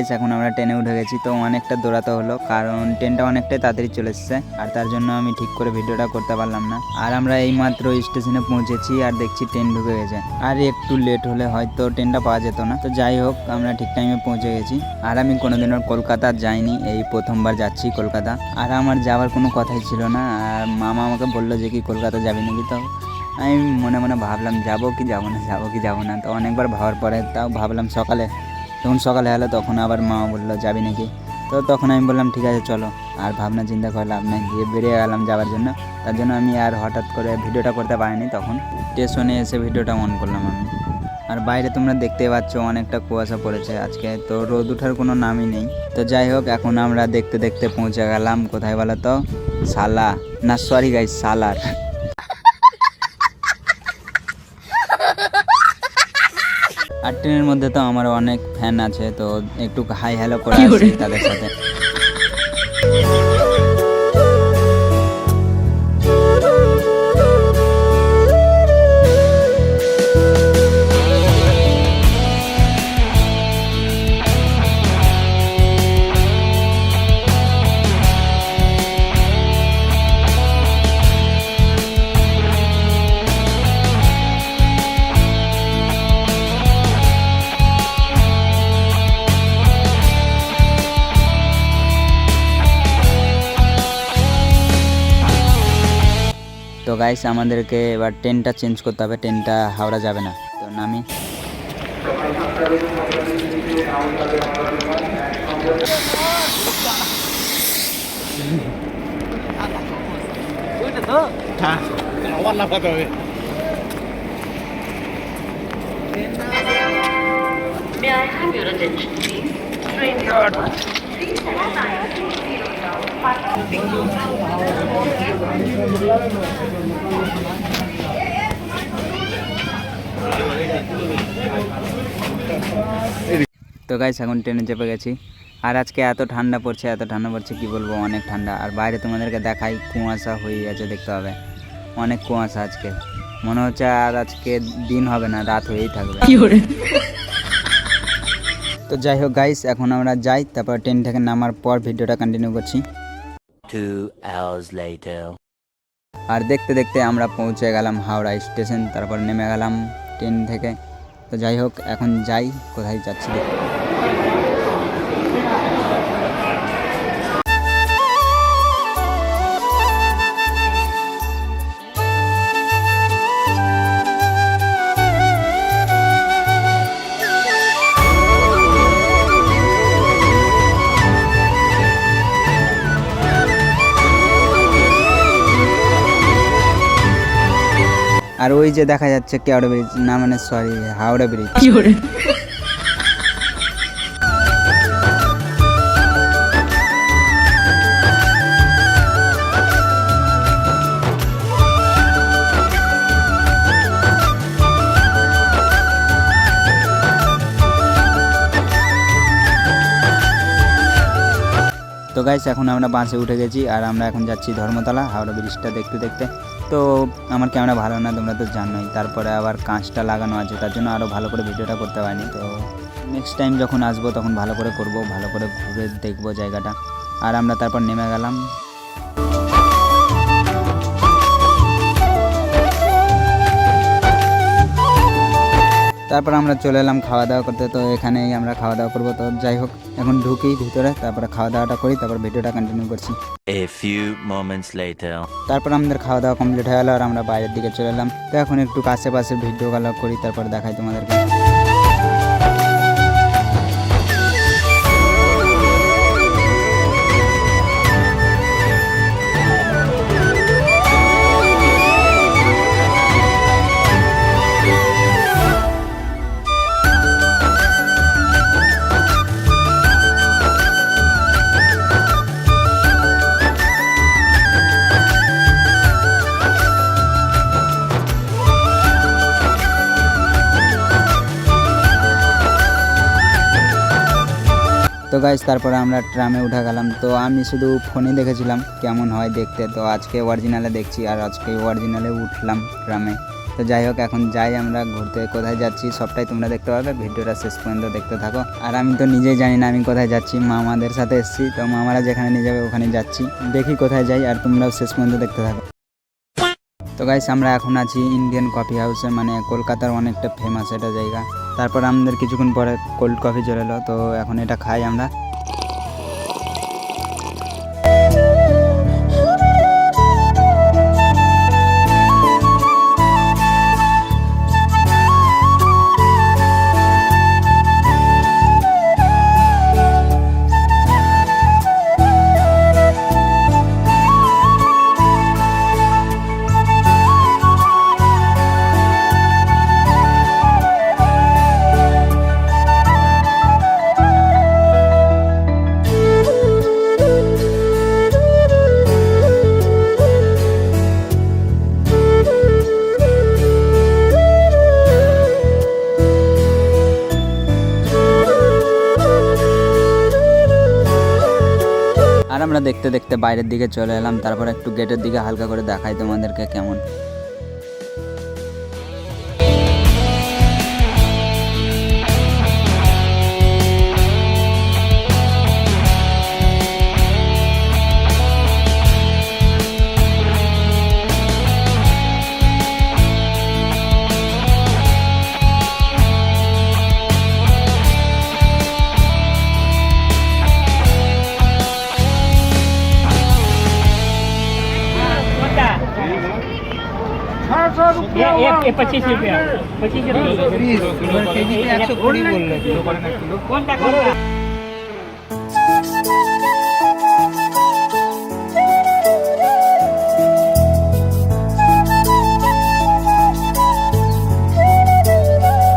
Guys এখন আমরা ট্রেনে উঠে গেছি, তো অনেকটা দৌড়াতে হলো, কারণ ট্রেনটা অনেকটাই তাড়াতাড়ি চলে এসছে, আর তার জন্য আমি ঠিক করে ভিডিওটা করতে পারলাম না। আর আমরা এই মাত্র স্টেশনে পৌঁছেছি আর দেখছি ট্রেন ঢুকে গেছে। আর একটু লেট হলে হয়তো ট্রেনটা পাওয়া যেত না। তো যাই হোক, আমরা ঠিক টাইমে পৌঁছে গেছি। আর আমি কোনোদিনও কলকাতা যাইনি, এই প্রথমবার যাচ্ছি কলকাতা। আর আমার যাওয়ার কোনো কথাই ছিল না, আর মামা আমাকে বলল যে, কি, কলকাতা যাবি নাকি? তো আমি মনে মনে ভাবলাম, যাব কি যাব না, যাব কি যাব না? তো অনেকবার ভাবার পরে তাও ভাবলাম সকালে যখন সকালে হলো তখন আবার মা বলল, যাবি নাকি? তো তখন আমি বললাম, ঠিক আছে, চলো। আর ভাবনা চিন্তা করে লাভ নাই দিয়ে বেরিয়ে গেলাম যাওয়ার জন্য। তার জন্য আমি আর হঠাৎ করে ভিডিওটা করতে পারিনি তখন। স্টেশনে এসে ভিডিওটা অন করলাম আমি। আর বাইরে তোমরা দেখতে পাচ্ছ অনেকটা কুয়াশা পড়েছে আজকে, তো রোদ ওঠার কোনো নামই নেই। তো যাই হোক, এখন আমরা দেখতে দেখতে পৌঁছে গেলাম। কোথায় বলো তো? সালা না সরি গাই সালার আর ট্রেনের মধ্যে তো আমার অনেক ফ্যান আছে তো একটু হাই হ্যালো করে? তাদের সাথে। তো গাইস আমাদেরকে এবার ট্রেনটা চেঞ্জ করতে হবে ট্রেনটা হাওড়া যাবে না তো নামি May I have your attention, please? Train তো গাইস এখন ট্রেনে চেপে গেছি। আর আজকে এত ঠান্ডা পড়ছে এত ঠান্ডা পড়ছে কি বলব অনেক ঠান্ডা। আর বাইরে তোমাদেরকে দেখাই কুয়াশা হয়ে গেছে দেখতে হবে। অনেক কুয়াশা আজকে। মনে হচ্ছে আর আজকে দিন হবে না রাত হয়েই থাকবে। তো যাই হোক গাইস এখন আমরা যাই তারপর ট্রেন থেকে নামার পর ভিডিওটা কন্টিনিউ করছি। Two hours later. আর দেখতে দেখতে আমরা পৌঁছে গেলাম হাওড়া স্টেশন, তারপর নেমে গেলাম ট্রেন থেকে তো যাই হোক, এখন যাই, কোথায় যাচ্ছি আর ওই যে দেখা যাচ্ছে কেওড়া ব্রিজ। না মানে সরি হাওড়া ব্রিজ। তো গাইস এখন আমরা বাসে উঠে গেছি আর আমরা এখন যাচ্ছি ধর্মতলা হাওড়া ব্রিজটা দেখতে দেখতে। তো আমার ক্যামেরা ভালো না, তোমরা তো জানোই। তারপরে আবার কাঁচটা লাগানো আছে, তার জন্য আরও ভালো করে ভিডিওটা করতে পারিনি। তো নেক্সট টাইম যখন আসব তখন ভালো করে করব, ভালো করে ঘুরে দেখব জায়গাটা। আর আমরা তারপর নেমে গেলাম। তারপর আমরা চলে এলাম খাওয়া দাওয়া করতে। তো এখানেই আমরা খাওয়া দাওয়া করব। তো যাই হোক এখন ঢুকি ভিতরে তারপরে খাওয়া দাওয়াটা করি তারপর ভিডিওটা কন্টিনিউ করছি. তারপর আমাদের খাওয়া দাওয়া কমপ্লিট হয়ে গেলো আর আমরা বাইরের দিকে চলে এলাম। তো এখন একটু কাছে পাশে ভিডিও কল করি তারপর দেখাই তোমাদেরকে। গাইজ তারপরে আমরা ট্রামে উঠে গেলাম। তো আমি শুধু ফোনে দেখেছিলাম কেমন হয় দেখতে। তো আজকে অরিজিনালে দেখছি আর আজকে অরিজিনালে উঠলাম ট্রামে। তো যাই হোক, এখন যাই আমরা ঘুরতে। কোথায় যাচ্ছি সবটাই তোমরা দেখতে পাবে। ভিডিওটা শেষ পর্যন্ত দেখতে থাকো। আর আমি তো নিজেই জানি না আমি কোথায় যাচ্ছি। মামাদের সাথে এসেছি। তো মামারা যেখানে নিয়ে যাবে ওখানে যাচ্ছি। দেখি কোথায় যাই আর তোমরাও শেষ পর্যন্ত দেখতে থাকো। তো গাইস আমরা এখন আছি ইন্ডিয়ান কফি হাউসে মানে কলকাতার অনেকটা ফেমাস এটা জায়গা। তারপর আমাদের কিছুক্ষণ পরে কোল্ড কফি চলে এলো তো এখন এটা খাই আমরা। দেখতে দেখতে বাইরের দিকে চলে এলাম, তারপর একটু গেটের দিকে হালকা করে দেখাই তোমাদেরকে কেমন।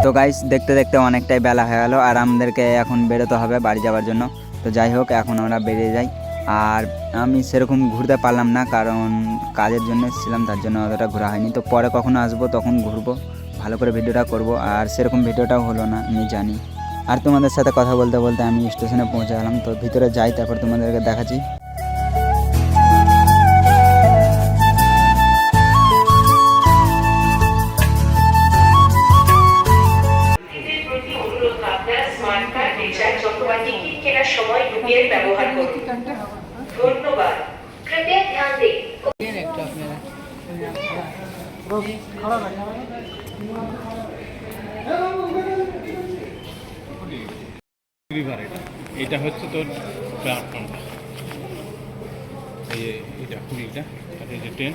তো গাইস দেখতে দেখতে অনেকটাই বেলা হয়ে গেল আর আমাদেরকে এখন বেরোতে হবে বাড়ি যাওয়ার জন্য। তো যাই হোক এখন আমরা বেরিয়ে যাই। আর আমি সেরকম ঘুরতে পারলাম না, কারণ কাজের জন্য ছিলাম, তার জন্য অতটা ঘোরা হয়নি। তো পরে কখনো আসব, তখন ঘুরবো, ভালো করে ভিডিওটা করব। আর সেরকম ভিডিওটাও হলো না, আমি জানি। আর তোমাদের সাথে কথা বলতে বলতে আমি স্টেশনে পৌঁছে গেলাম। তো ভিতরে যাই, তারপর তোমাদেরকে দেখাচ্ছি। রিভার এটা। এটা হচ্ছে তোর প্ল্যাটফর্মটা এই এটা কুড়িটা আর এই যে ট্রেন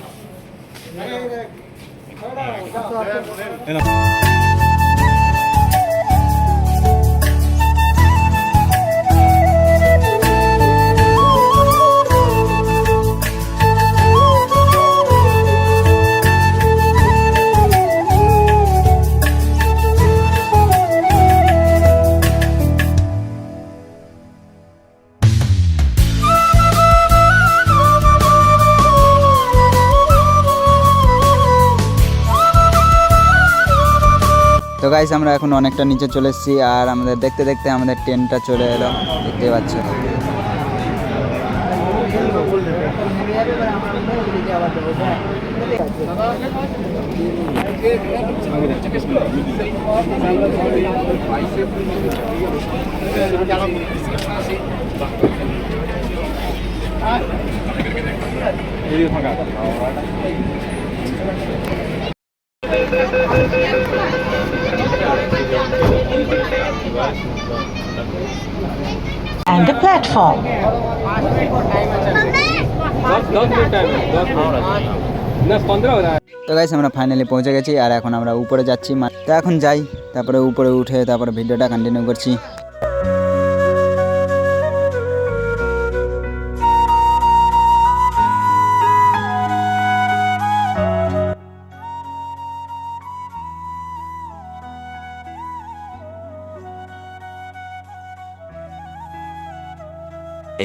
গাইস আমরা এখন অনেকটা নিচে চলে এসেছি আর আমাদের দেখতে দেখতে আমাদের ট্রেনটা চলে এলো। দেখতে পাচ্ছ। And a platform. তো গাইস আমরা ফাইনালি পৌঁছে গেছি আর এখন আমরা উপরে যাচ্ছি তো এখন যাই, তারপরে উপরে উঠে তারপরে ভিডিওটা কন্টিনিউ করছি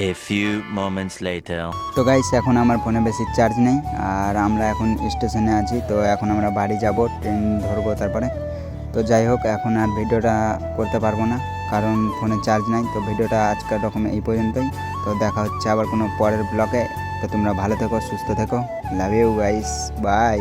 A few moments later. তো গাইস এখন আমার ফোনে বেশি চার্জ নেই, আর আমরা এখন স্টেশনে আছি, তো এখন আমরা বাড়ি যাব ট্রেন ধরবো তারপরে। তো যাই হোক, এখন আর ভিডিওটা করতে পারব না, কারণ ফোনে চার্জ নাই, তো ভিডিওটা আজকের রকম এই পর্যন্তই। তো দেখা হচ্ছে আবার কোনো পরের ব্লগে তো তোমরা ভালো থেকো, সুস্থ থেকো। Love you guys bye